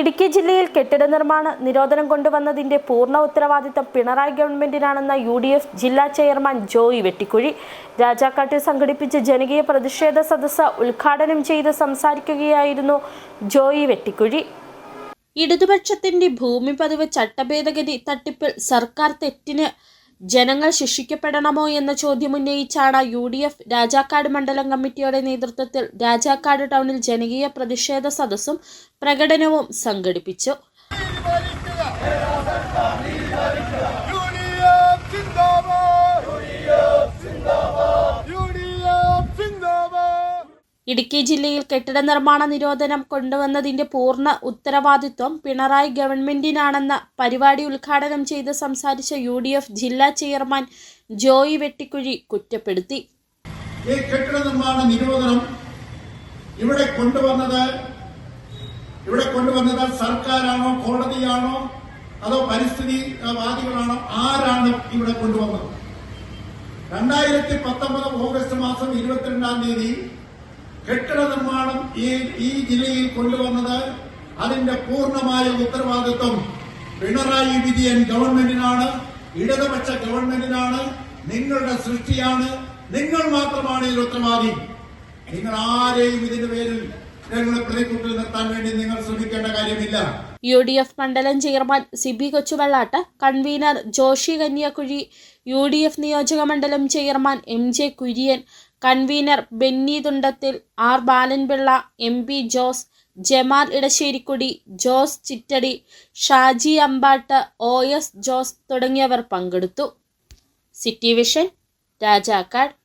ഇടുക്കി ജില്ലയിൽ കെട്ടിട നിർമ്മാണ നിരോധനം കൊണ്ടുവന്നതിന്റെ പൂർണ ഉത്തരവാദിത്തം പിണറായി ഗവൺമെന്റിനാണെന്ന യു ഡി എഫ് ജില്ലാ ചെയർമാൻ ജോയി വെട്ടിക്കുഴി. രാജാക്കാട്ടിൽ സംഘടിപ്പിച്ച ജനകീയ പ്രതിഷേധ സദസ്സ് ഉദ്ഘാടനം ചെയ്ത് സംസാരിക്കുകയായിരുന്നു ജോയി വെട്ടിക്കുഴി. ഇടതുപക്ഷത്തിന്റെ ഭൂമി പതിവ് ചട്ടഭേദഗതി തട്ടിപ്പിൽ സർക്കാർ തെറ്റിന് ജനങ്ങൾ ശിക്ഷിക്കപ്പെടണമോ എന്ന ചോദ്യം ഉന്നയിച്ചാണ് യു ഡി എഫ് രാജാക്കാട് മണ്ഡലം കമ്മിറ്റിയുടെ നേതൃത്വത്തിൽ രാജാക്കാട് ടൗണിൽ ജനകീയ പ്രതിഷേധ സദസ്സും പ്രകടനവും സംഘടിപ്പിച്ചു. ഇടുക്കി ജില്ലയിൽ കെട്ടിട നിർമ്മാണ നിരോധനം കൊണ്ടുവന്നതിന്റെ പൂർണ ഉത്തരവാദിത്വം പിണറായി ഗവൺമെന്റിനാണെന്ന പരിപാടി ഉദ്ഘാടനം ചെയ്ത് സംസാരിച്ച യു ഡി എഫ് ജില്ലാ ചെയർമാൻ ജോയി വെട്ടിക്കുഴി കുറ്റപ്പെടുത്തി. ഈ കെട്ടിട നിർമ്മാണ നിരോധനം ഇവിടെ കൊണ്ടുവന്നത് ഇവിടെ കൊണ്ടുവന്നത് സർക്കാരാണോ കോടതിയാണോ അതോ പരിസ്ഥിതിവാദികളാണോ ആരാണ് ഇവിടെ കൊണ്ടുവന്നത്? രണ്ടായിരത്തി പത്തൊമ്പത് ഓഗസ്റ്റ് മാസം ഇരുപത്തിരണ്ടാം തീയതി കെട്ടിട നിർമ്മാണം ഈ ഈ ജില്ലയിൽ കൊണ്ടുവന്നത് അതിന്റെ പൂർണമായ ഉത്തരവാദിത്വം പിണറായി വിജയൻ ഗവൺമെന്റിനാണ് ഇടതുപക്ഷ ഗവൺമെന്റിനാണ് നിങ്ങളുടെ സൃഷ്ടിയാണ് നിങ്ങൾ മാത്രമാണ് ഇതിൽ ഉത്തരവാദി. നിങ്ങൾ ആരെയും ഇതിന്റെ പേരിൽ വേണ്ടി നിങ്ങൾ ശ്രമിക്കേണ്ട കാര്യമില്ല. യു ഡി എഫ് മണ്ഡലം chairman Siby Kochuvellattu convener Joshi Kanyakuzhy U D F നിയോജക മണ്ഡലം chairman M J Kurian convener Benny Thundathil R Balanpillai M P Jose Jamal Edasserikudy Jose Chittady Shaji Ambattu O S Jose തുടങ്ങിയവർ പങ്കെടുത്തു. City vision Rajakkad.